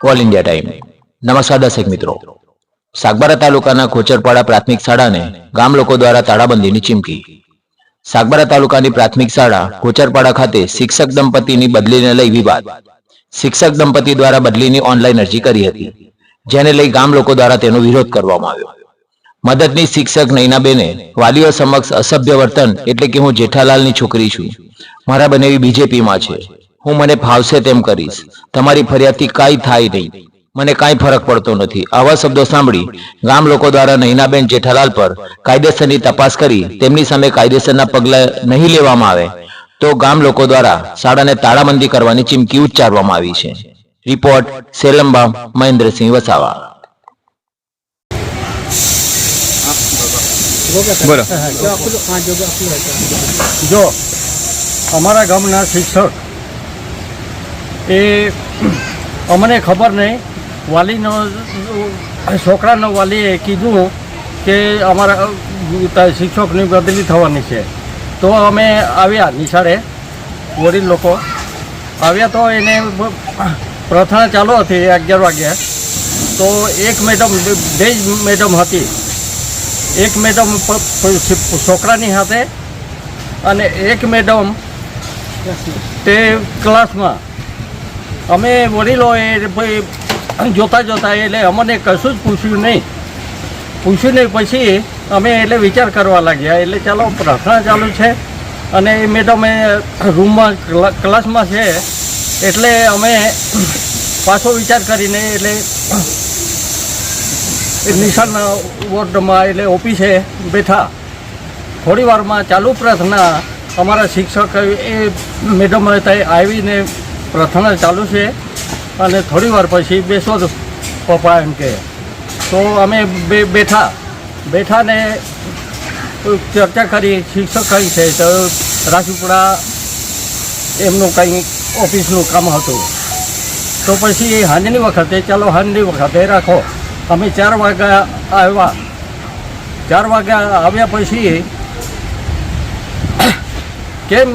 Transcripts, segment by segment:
All India time નમસ્કાર દર્શક મિત્રો. સાગબારા તાલુકાના ખોચરપાડા પ્રાથમિક શાળાને ગામ લોકો દ્વારા તાળાબંધીની ચીમકી. સાગબારા તાલુકાની પ્રાથમિક શાળા ખોચરપાડા ખાતે શિક્ષક દંપતીની બદલીને લઈ વિવાદ. શિક્ષક દંપતી દ્વારા બદલીની ઓનલાઈન અરજી કરી હતી, જેને લઈ ગામ લોકો દ્વારા તેનો વિરોધ કરવામાં આવ્યો. મદદની શિક્ષક નૈનાબેને વાલીઓ સમક્ષ અસભ્ય વર્તન એટલે કે હું જેઠાલાલની છોકરી છું. મારા બનેવી બીજેપીમાં છે. હું મને ફાવશે તેમ કરીશ. તમારી ફરિયાદથી કાંઈ થાય નહીં. મને કાંઈ ફરક પડતો નથી. આવા શબ્દો સાંભળી ગામ લોકો દ્વારા નૈનાબેન જેઠાલાલ પર કાયદેસરની તપાસ કરી તેમની સામે કાયદેસરના પગલાં નહીં લેવામાં આવે તો ગામ લોકો દ્વારા શાળાને તાળાબંધી કરવાની ચીમકી ઉચ્ચારવામાં આવી છે. રિપોર્ટ સેલંબા મહેન્દ્રસિંહ વસાવા. બોલો. જો અમારા ગામના શિક્ષક એ અમને ખબર નહીં. વાલીનો છોકરાનો વાલીએ કીધું કે અમારા શિક્ષકની બદલી થવાની છે. તો અમે આવ્યા નિશાળે, વડીલ લોકો. આવ્યા તો એને પ્રાર્થના ચાલુ હતી અગિયાર વાગ્યા. તો એક મેડમ, બે જ મેડમ હતી. એક મેડમ છોકરાની સાથે અને એક મેડમ તે ક્લાસમાં. અમે વડીલોએ ભાઈ જોતા જોતા એટલે અમને કશું જ પૂછ્યું નહીં. પૂછ્યું નહીં, પછી અમે એટલે વિચાર કરવા લાગ્યા, એટલે ચાલો પ્રાર્થના ચાલુ છે. અને એ મેડમે રૂમમાં ક્લા- ક્લાસમાં છે, એટલે અમે પાછો વિચાર કરીને એટલે નિશાન વોર્ડમાં એટલે ઓફિસે બેઠા. થોડી વારમાં ચાલુ પ્રાર્થના અમારા શિક્ષક એ મેડમ હતા આવીને પ્રાર્થના ચાલુ છે અને થોડી વાર પછી બેસો તો પપ્પા એમ કે તો અમે બે બેઠા. બેઠા ને ચર્ચા કરી, શિક્ષક કઈ છે તો રાજપીપળા એમનું કંઈ ઓફિસનું કામ હતું. તો પછી હાંજની વખતે, ચાલો હાંજની વખતે રાખો. અમે ચાર વાગ્યા આવ્યા. ચાર વાગ્યા આવ્યા પછી કેમ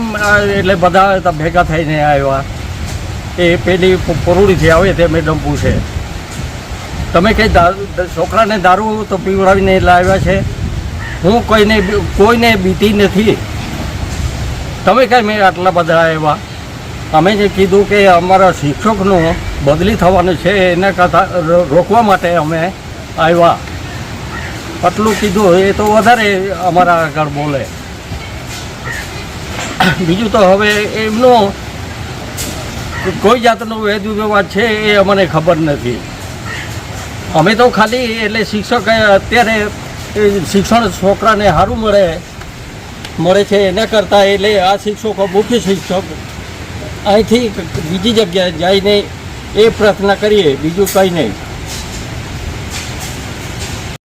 એટલે બધા ભેગા થઈને આવ્યા? એ પેલી પરોળીથી આવે તે મેડમ છે તમે કંઈ દારૂ છોકરાને દારૂ તો પીવડાવીને લાવ્યા છે? હું કોઈને કોઈને બીતી નથી. તમે કાંઈ મેં આટલા બધા આવ્યા? અમે જે કીધું કે અમારા શિક્ષકનું બદલી થવાનું છે, એના કથા રોકવા માટે અમે આવ્યા. આટલું કીધું એ તો વધારે અમારા આગળ બોલે. બીજું તો હવે એમનો કોઈ જાતનો વેદ વિવાદ છે એ અમને ખબર નથી. અમે તો ખાલી એટલે શિક્ષક અત્યારે શિક્ષણ છોકરાને સારું મળે મળે છે એના કરતાં એટલે આ શિક્ષકો મુખ્ય શિક્ષક. અહીંથી બીજી જગ્યાએ જઈને એ પ્રાર્થના કરીએ, બીજું કંઈ નહીં.